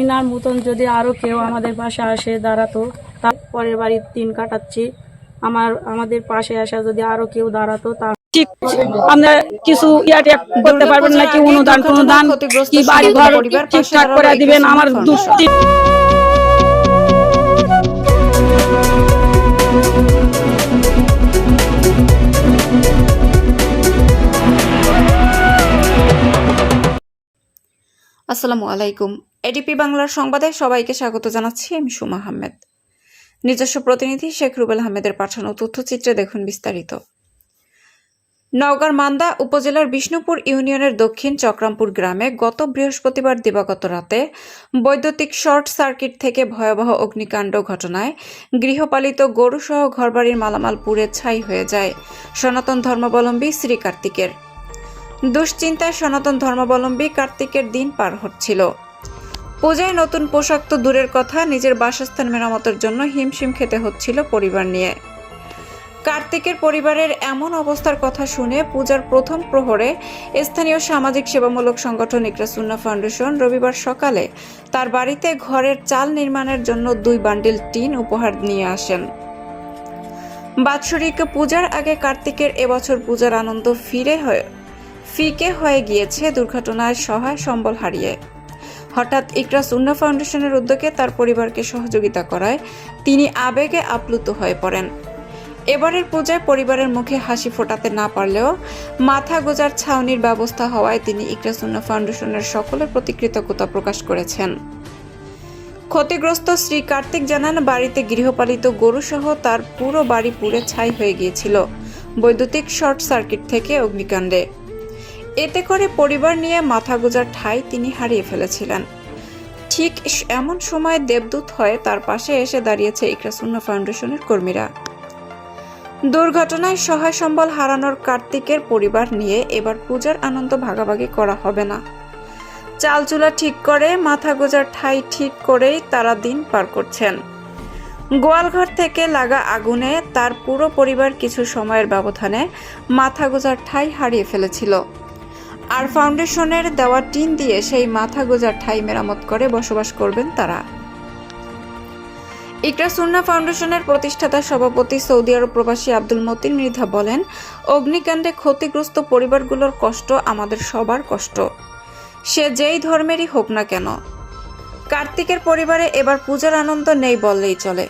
Inner মতন যদি আরও কেউ আমাদের পাশে আসে দাঁড়াতো তারপরের বাড়ির দিন কাটাচ্ছি। আমার আমাদের পাশে আসা যদি আরও কেউ দাঁড়াতো তা ঠিক। আপনার কিছু ইয়াটা করতে পারবেন নাকি অনুদান অনুদান কি বাড়ি ঘর ঠিকঠাক করে দিবেন আমার দুটি আসসালামু আলাইকুম। এডিপি বাংলার সংবাদে সবাইকে স্বাগত জানাচ্ছি আমি সুমা আহমেদ। নিজস্ব প্রতিনিধি শেখ রুবেল আহমেদের পাঠানো তথ্যচিত্রে দেখুন বিস্তারিত। নওগাঁর মান্দা উপজেলার বিষ্ণুপুর ইউনিয়নের দক্ষিণ চক্রামপুর গ্রামে গত বৃহস্পতিবার দিবাগত রাতে বৈদ্যুতিক শর্ট সার্কিট থেকে ভয়াবহ অগ্নিকাণ্ড ঘটনায় গৃহপালিত গরুসহ ঘরবাড়ির মালামাল পুড়ে ছাই হয়ে যায় সনাতন ধর্মাবলম্বী শ্রী কার্তিকের দুশ্চিন্তায় সনাতন ধর্মাবলম্বী কার্তিকের দিন পার হচ্ছিল। পূজায় নতুন পোশাক তো দূরের কথা, নিজের বাসস্থান মেরামতের জন্য হিমশিম খেতে হচ্ছিল পরিবার নিয়ে। কার্তিকের পরিবারের এমন অবস্থার কথা শুনে পূজার প্রথম প্রহরে স্থানীয় সামাজিক সেবামূলক সংগঠন ইকরাসুন্না ফাউন্ডেশন রবিবার সকালে তার বাড়িতে ঘরের চাল নির্মাণের জন্য দুই বান্ডিল টিন উপহার নিয়ে আসেন। বাৎসরিক পূজার আগে কার্তিকের এবছর পূজার আনন্দ ফিরে হয়ে ফিকে হয়ে গিয়েছে দুর্ঘটনায় সহায় সম্বল হারিয়ে। হঠাৎ ইকরাস উন্না ফাউন্ডেশনের উদ্যোগে তার পরিবারকে সহযোগিতা করায় তিনি আবেগে আপ্লুত হয়ে পড়েন। এবারের পূজায় পরিবারের মুখে হাসি ফোটাতে না পারলেও মাথা গোজার ছাউনির ব্যবস্থা হওয়ায় তিনি ইকরাস উন্না ফাউন্ডেশনের সকলের প্রতি কৃতজ্ঞতা প্রকাশ করেছেন। ক্ষতিগ্রস্ত শ্রী কার্তিক জানান, বাড়িতে গৃহপালিত গরুসহ তার পুরো বাড়ি পুড়ে ছাই হয়ে গিয়েছিল। বৈদ্যুতিক শর্ট সার্কিট থেকে অগ্নিকাণ্ডে। এতে করে পরিবার নিয়ে মাথা গোজার ঠাই তিনি হারিয়ে ফেলেছিলেন। ঠিক এমন সময় দেবদূত হয়ে তার পাশে এসে দাঁড়িয়েছে ইকরাসুন্না ফাউন্ডেশনের কর্মীরা। দুর্ঘটনায় সহায় সম্বল হারানোর কার্তিকের পরিবার নিয়ে এবার পূজার আনন্দ ভাগাভাগি করা হবে না। চাল চুলা ঠিক করে মাথা গোজার ঠাই ঠিক করেই তারা দিন পার করছেন। গোয়ালঘর থেকে লাগা আগুনে তার পুরো পরিবার কিছু সময়ের ব্যবধানে মাথা গোজার ঠাই হারিয়ে ফেলেছিল। আর ফাউন্ডেশনের দেওয়া টিন দিয়ে সেই মাথা গোজার ঠাই মেরামত করে বসবাস করবেন তারা। ইকরা সুন্না ফাউন্ডেশনের প্রতিষ্ঠাতা সভাপতি সৌদি আরব প্রবাসী আব্দুল মতিন মৃধা বলেন, অগ্নিকাণ্ডে ক্ষতিগ্রস্ত পরিবারগুলোর কষ্ট আমাদের সবার কষ্ট। সে যেই ধর্মেরই হোক না কেন। কার্তিকের পরিবারে এবার পূজার আনন্দ নেই বললেই চলে।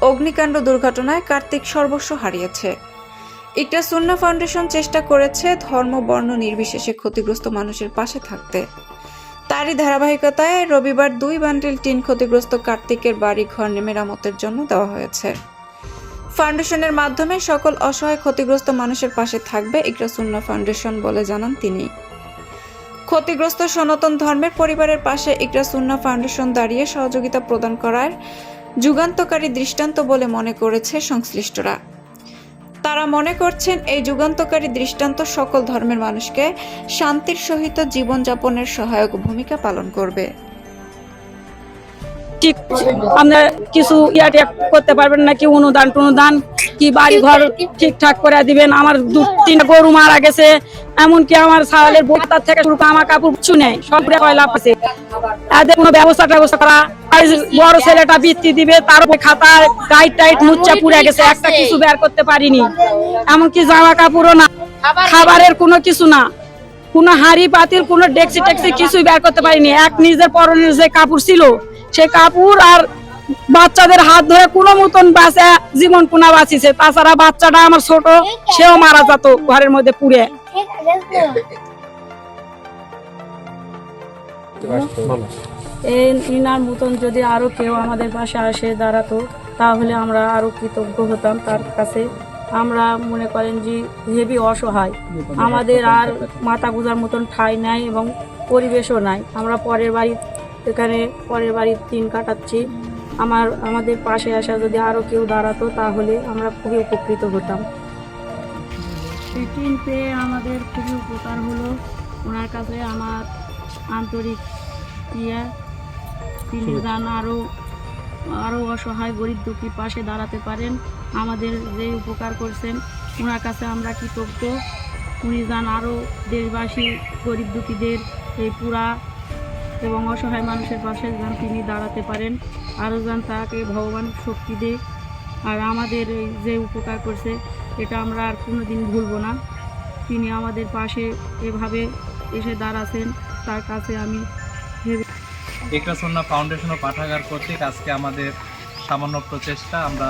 অগ্নিকাণ্ড দুর্ঘটনায় কার্তিক সর্বস্ব হারিয়েছে। একটা সুন্না ফাউন্ডেশন চেষ্টা করেছে ধর্ম, বর্ণ নির্বিশেষে ক্ষতিগ্রস্ত মানুষের পাশে থাকতে। তারই ধারাবাহিকতায় রবিবার দুই বান্ডিল টিন ক্ষতিগ্রস্ত কার্তিকের বাড়ি ঘর মেরামতের জন্য দেওয়া হয়েছে। ফাউন্ডেশনের মাধ্যমে সকল অসহায় ক্ষতিগ্রস্ত মানুষের পাশে থাকবে ইকরাসুন্না ফাউন্ডেশন বলে জানান তিনি। ক্ষতিগ্রস্ত সনাতন ধর্মের পরিবারের পাশে ইকরাসুন্না ফাউন্ডেশন দাঁড়িয়ে সহযোগিতা প্রদান করার যুগান্তকারী দৃষ্টান্ত বলে মনে করেছে সংশ্লিষ্টরা। তারা মনে করছেন এই যুগান্তকারী দৃষ্টান্ত সকল ধর্মের মানুষকে শান্তির সহিত জীবনযাপনের সহায়ক ভূমিকা পালন করবে। ঠিক কিছু করতে পারবেন অনুদান টনুদান, কি বাড়ি ঘর ঠিকঠাক করে দিবেন, আমার দু তিনটা গরু মারা গেছে, এমনকি আমার ছাগলের বোতার থেকে শুরু আমার কাপড়, কিছু নেই, সব কয়লা আছে। তাদের কোনো ব্যবস্থা ট্যবস্থা করা বড় ছেলেটা বৃত্তি দিবে তার খাতা গাইড টাইট মুচ্চা পুড়ে গেছে একটা কিছু বের করতে পারিনি। এমনকি জামা কাপড়ও না খাবারের কোনো কিছু না। কোনো হাড়ি পাতিল কোনো ডেক্সি টেক্সি কিছুই বের করতে পারিনি। এক নিজের পরনের যে কাপড় ছিল সে কাপড় আর বাচ্চাদের হাত ধরে কোনো মতন বাঁচে জীবন পুনা বাঁচিছে তাছাড়া বাচ্চাটা আমার ছোট সেও মারা যেত ঘরের মধ্যে পুড়ে। এই ইনার মতন যদি আরও কেউ আমাদের পাশে আসে দাঁড়াতো তাহলে আমরা আরও কৃতজ্ঞ হতাম তার কাছে। আমরা মনে করেন যে হেভি অসহায়। আমাদের আর মাথা গুজার মতন ঠাঁই নাই এবং পরিবেশও নাই। আমরা পরের বাড়ি এখানে পরের বাড়ির দিন কাটাচ্ছি। আমার আমাদের পাশে আসা যদি আরও কেউ দাঁড়াতো তাহলে আমরা খুবই উপকৃত হতাম। এই টিন পেয়ে আমাদের খুবই উপকার হলো। ওনার কাছে আমার আন্তরিক ইয়ে। তিনি যেন আরও আরও অসহায় গরিব দুঃখীর পাশে দাঁড়াতে পারেন। আমাদের যে উপকার করছেন ওনার কাছে আমরা কৃতজ্ঞ। উনি যান আরও দেশবাসী গরিব দুঃখীদের এই পুরা এবং অসহায় মানুষের পাশে যান তিনি দাঁড়াতে পারেন। আরও যেন তাকে ভগবান শক্তি দেয় আর আমাদের এই যে উপকার করছে এটা আমরা আর কোনো দিন ভুলবো না। তিনি আমাদের পাশে এভাবে এসে দাঁড়াছেন। তার কাছে আমি একরাসন্না ফাউন্ডেশন ও পাঠাগার কর্তৃক আজকে আমাদের সামান্য প্রচেষ্টা আমরা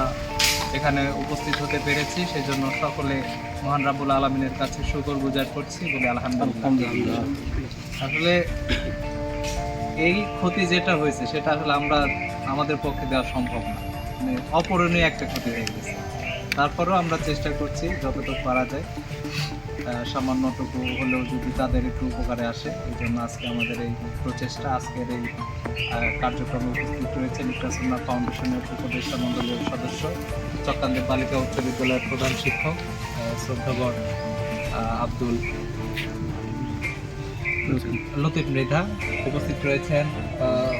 এখানে উপস্থিত হতে পেরেছি। সেই জন্য সকলে মহান রাবুল আলমিনের কাছে শুকর গুজার করছি বলে আলহামদুলিল্লাহ। আসলে এই ক্ষতি যেটা হয়েছে সেটা আসলে আমরা আমাদের পক্ষে দেওয়া সম্ভব না। মানে অপূরণীয় একটা ক্ষতি হয়ে গেছে। তারপরেও আমরা চেষ্টা করছি যতটুকু পারা যায়। সামান্যটুকু হলেও যদি তাদের একটু উপকারে আসে, এই জন্য আজকে আমাদের এই প্রচেষ্টা, আজকের এই কার্যক্রমে উপস্থিত রয়েছেন ইকরাসুল্লাহ ফাউন্ডেশনের উপদেষ্টা মণ্ডলীর সদস্য চক্কান্দের বালিকা উচ্চ বিদ্যালয়ের প্রধান শিক্ষক শ্রদ্ধাবর আব্দুল, লতিফ মৃধা উপস্থিত রয়েছেন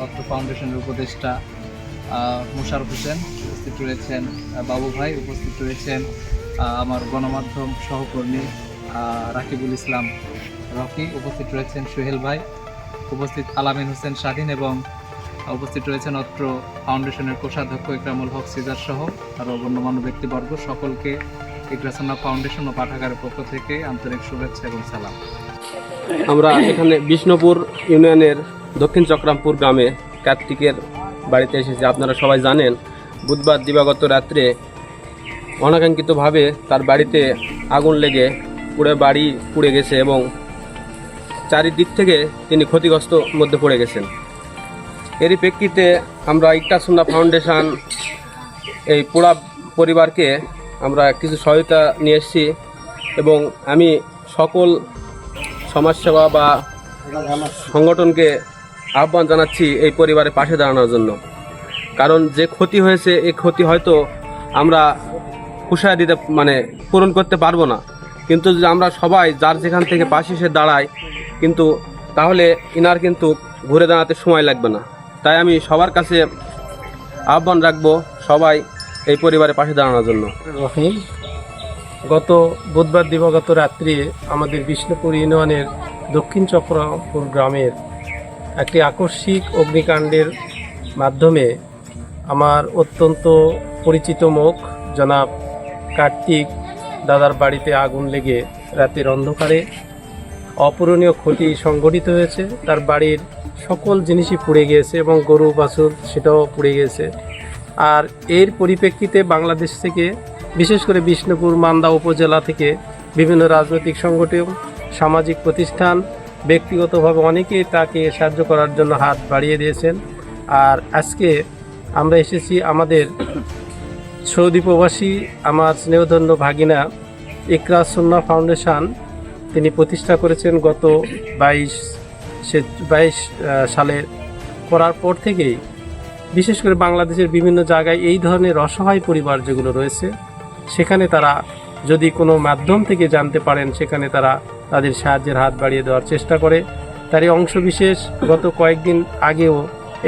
অত্র ফাউন্ডেশনের উপদেষ্টা মোশারফ হোসেন উপস্থিত রয়েছেন বাবু ভাই উপস্থিত রয়েছেন আমার গণমাধ্যম সহকর্মী রাকিবুল ইসলাম রকি উপস্থিত রয়েছেন, সোহেল ভাই উপস্থিত, আলামিন হোসেন স্বাধীন এবং উপস্থিত রয়েছেন অত্র ফাউন্ডেশনের কোষাধ্যক্ষ ইকরামুল হক সিজার সহ আরও গণ্যমান্য ব্যক্তিবর্গ। সকলকে ইকরাসন্না ফাউন্ডেশন ও পাঠাগারের পক্ষ থেকে আন্তরিক শুভেচ্ছা এবং সালাম। আমরা এখানে বিষ্ণুপুর ইউনিয়নের দক্ষিণ চক্রামপুর গ্রামে কার্তিকের বাড়িতে এসেছি। আপনারা সবাই জানেন, বুধবার দিবাগত রাত্রে অনাকাঙ্ক্ষিতভাবে তার বাড়িতে আগুন লেগে পুরো বাড়ি পুড়ে গেছে এবং চারিদিক থেকে তিনি ক্ষতিগ্রস্ত মধ্যে পড়ে গেছেন। এরই প্রেক্ষিতে আমরা ইকটাসুন্না ফাউন্ডেশন এই পোড়া পরিবারকে আমরা কিছু সহায়তা নিয়ে এসেছি এবং আমি সকল সমাজসেবা বা সংগঠনকে আহ্বান জানাচ্ছি এই পরিবারের পাশে দাঁড়ানোর জন্য। কারণ যে ক্ষতি হয়েছে এই ক্ষতি হয়তো আমরা পুষায় দিতে মানে পূরণ করতে পারব না। কিন্তু যদি আমরা সবাই যার যেখান থেকে পাশে এসে দাঁড়াই কিন্তু তাহলে ইনার কিন্তু ঘুরে দাঁড়াতে সময় লাগবে না। তাই আমি সবার কাছে আহ্বান রাখব সবাই এই পরিবারের পাশে দাঁড়ানোর জন্য। রহিম, গত বুধবার দিবাগত রাত্রে আমাদের বিষ্ণুপুর ইউনিয়নের দক্ষিণ চক্রপুর গ্রামের একটি আকস্মিক অগ্নিকাণ্ডের মাধ্যমে আমার অত্যন্ত পরিচিত মুখ, জনাব কার্তিক দাদার বাড়িতে আগুন লেগে রাতের অন্ধকারে অপূরণীয় ক্ষতি সংঘটিত হয়েছে। তার বাড়ির সকল জিনিসই পুড়ে গিয়েছে এবং গরু, বাছুর সেটাও পুড়ে গিয়েছে। আর এর পরিপ্রেক্ষিতে বাংলাদেশ থেকে, বিশেষ করে বিষ্ণুপুর, মান্দা উপজেলা থেকে বিভিন্ন রাজনৈতিক সংগঠন, সামাজিক প্রতিষ্ঠান ব্যক্তিগতভাবে অনেকেই তাকে সাহায্য করার জন্য হাত বাড়িয়ে দিয়েছেন। আর আজকে আমরা এসেছি আমাদের সৌদি প্রবাসী, আমার স্নেহধন্য ভাগিনা ইকরা সুন্না ফাউন্ডেশন। তিনি প্রতিষ্ঠা করেছেন গত বাইশ সে বাইশ সালে। করার পর থেকেই বিশেষ করে বাংলাদেশের বিভিন্ন জায়গায় এই ধরনের অসহায় পরিবার যেগুলো রয়েছে, সেখানে তারা যদি কোনো মাধ্যম থেকে জানতে পারেন, সেখানে তারা তাদের সাহায্যের হাত বাড়িয়ে দেওয়ার চেষ্টা করে। তারই অংশবিশেষ গত কয়েকদিন আগেও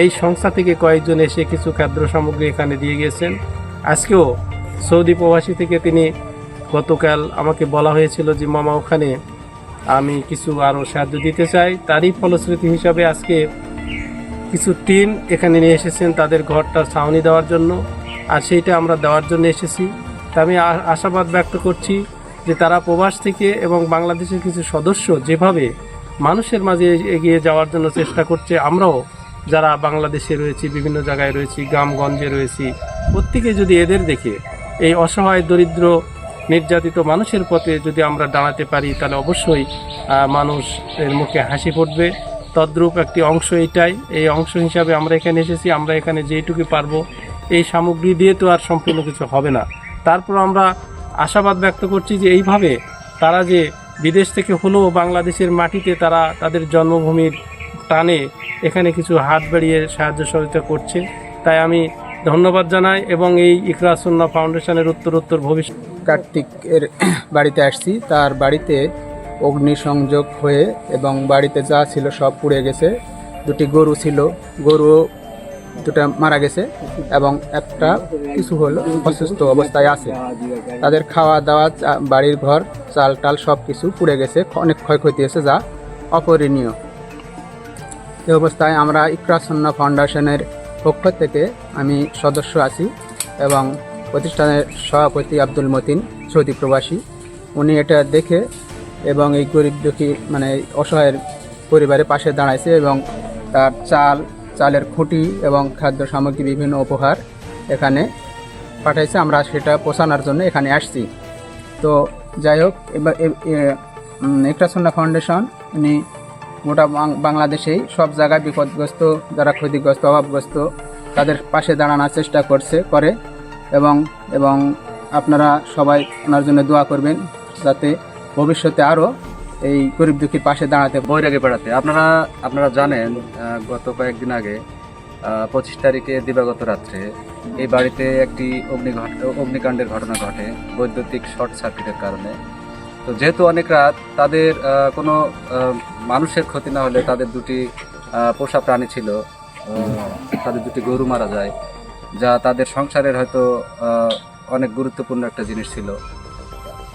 এই সংস্থা থেকে কয়েকজন এসে কিছু খাদ্য সামগ্রী এখানে দিয়ে গিয়েছেন। আজকেও সৌদি প্রবাসী থেকে তিনি গতকাল আমাকে বলা হয়েছিল যে, মামা, ওখানে আমি কিছু আরও সাহায্য দিতে চাই। তারই ফলশ্রুতি হিসাবে আজকে কিছু টিন এখানে নিয়ে এসেছেন তাদের ঘরটা ছাউনি দেওয়ার জন্য। আর সেইটা আমরা দেওয়ার জন্য এসেছি। তা আমি আশাবাদ ব্যক্ত করছি যে তারা প্রবাস থেকে এবং বাংলাদেশের কিছু সদস্য যেভাবে মানুষের মাঝে এগিয়ে যাওয়ার জন্য চেষ্টা করছে, আমরাও যারা বাংলাদেশে রয়েছি, বিভিন্ন জায়গায় রয়েছি, গ্রামগঞ্জে রয়েছি, প্রত্যেকে যদি এদের দেখে এই অসহায়, দরিদ্র, নির্যাতিত মানুষের পথে যদি আমরা দাঁড়াতে পারি, তাহলে অবশ্যই মানুষ এর মুখে হাসি ফুটবে। তদ্রূপ একটি অংশ এটাই। এই অংশ হিসাবে আমরা এখানে এসেছি, আমরা এখানে যেইটুকু পারব, এই সামগ্রী দিয়ে তো আর সম্পূর্ণ কিছু হবে না। তারপর আমরা আশাবাদ ব্যক্ত করছি যে এইভাবে তারা যে বিদেশ থেকে হলেও বাংলাদেশের মাটিতে তারা তাদের জন্মভূমির টানে এখানে কিছু হাত বাড়িয়ে সাহায্য সহযোগিতা করছে। তাই আমি ধন্যবাদ জানাই এবং এই ইকরাসুন্না ফাউন্ডেশনের উত্তরোত্তর ভবিষ্যৎ কার্তিকের বাড়িতে আসছি। তার বাড়িতে অগ্নিসংযোগ হয়ে এবং বাড়িতে যা ছিল সব পুড়ে গেছে। দুটি গরু ছিল। গরু দুটা মারা গেছে এবং একটা কিছু হলো, অসুস্থ অবস্থায় আছে। তাদের খাওয়া দাওয়া বাড়ির ঘর চাল টাল সব কিছু পুড়ে গেছে। অনেক ক্ষয়ক্ষতি হয়েছে যা অপরিণীয়। এই অবস্থায় আমরা ইকরাসন্না ফাউন্ডেশনের পক্ষ থেকে আমি সদস্য আছি এবং প্রতিষ্ঠানের সভাপতি আব্দুল মতিন, সৌদি প্রবাসী। উনি এটা দেখে এবং এই গরিব দুঃখী মানে অসহায়ের পরিবারের পাশে দাঁড়াইছে এবং তার চাল চালের খুঁটি এবং খাদ্য সামগ্রী বিভিন্ন উপহার এখানে পাঠাইছে। আমরা সেটা পোষানোর জন্য এখানে আসছি। তো যাই হোক, এবার একটাসন্না ফাউন্ডেশন, উনি গোটা বাংলাদেশেই সব জায়গায় বিপদগ্রস্ত, যারা ক্ষতিগ্রস্ত, অভাবগ্রস্ত, তাদের পাশে দাঁড়ানোর চেষ্টা করছে, করে। এবং এবং আপনারা সবাই ওনার জন্য দোয়া করবেন, যাতে ভবিষ্যতে আরও এই গরিব দুঃখীর পাশে দাঁড়াতে বৈরাগী বেড়াতে। আপনারা আপনারা জানেন গত কয়েকদিন আগে পঁচিশ তারিখে দিবাগত রাত্রে এই বাড়িতে একটি অগ্নি অগ্নিকাণ্ডের ঘটনা ঘটে, বৈদ্যুতিক শর্ট সার্কিটের কারণে। তো যেহেতু অনেক রাত, তাদের কোনো মানুষের ক্ষতি না হলে তাদের দুটি পোষা প্রাণী ছিল তাদের দুটি গরু মারা যায়, যা তাদের সংসারের হয়তো অনেক গুরুত্বপূর্ণ একটা জিনিস ছিল।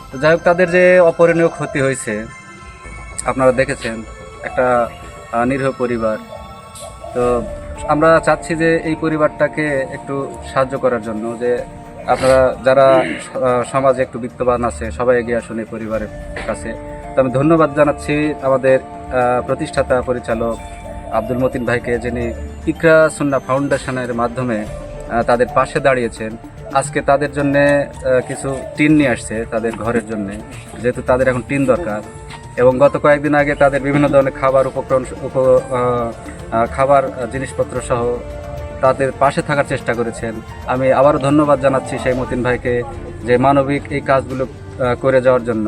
তো যাই হোক, তাদের যে অপরিণীয় ক্ষতি হয়েছে আপনারা দেখেছেন, একটা নিরীহ পরিবার। তো আমরা চাচ্ছি যে এই পরিবারটাকে একটু সাহায্য করার জন্য, যে আপনারা যারা সমাজে একটু বিত্তবান আছে, সবাই এগিয়ে আসুন এই পরিবারের কাছে। তো আমি ধন্যবাদ জানাচ্ছি আমাদের প্রতিষ্ঠাতা পরিচালক আব্দুল মতিন ভাইকে, যিনি ইকরা সুন্না ফাউন্ডেশনের মাধ্যমে তাদের পাশে দাঁড়িয়েছেন। আজকে তাদের জন্য কিছু টিন নিয়ে আসছে তাদের ঘরের জন্য, যেহেতু তাদের এখন টিন দরকার। এবং গত কয়েকদিন আগে তাদের বিভিন্ন ধরনের খাবার উপকরণ, উপ খাবার জিনিসপত্র সহ তাদের পাশে থাকার চেষ্টা করেছেন। আমি আবারও ধন্যবাদ জানাচ্ছি সেই মতিন ভাইকে যে মানবিক এই কাজগুলো করে যাওয়ার জন্য।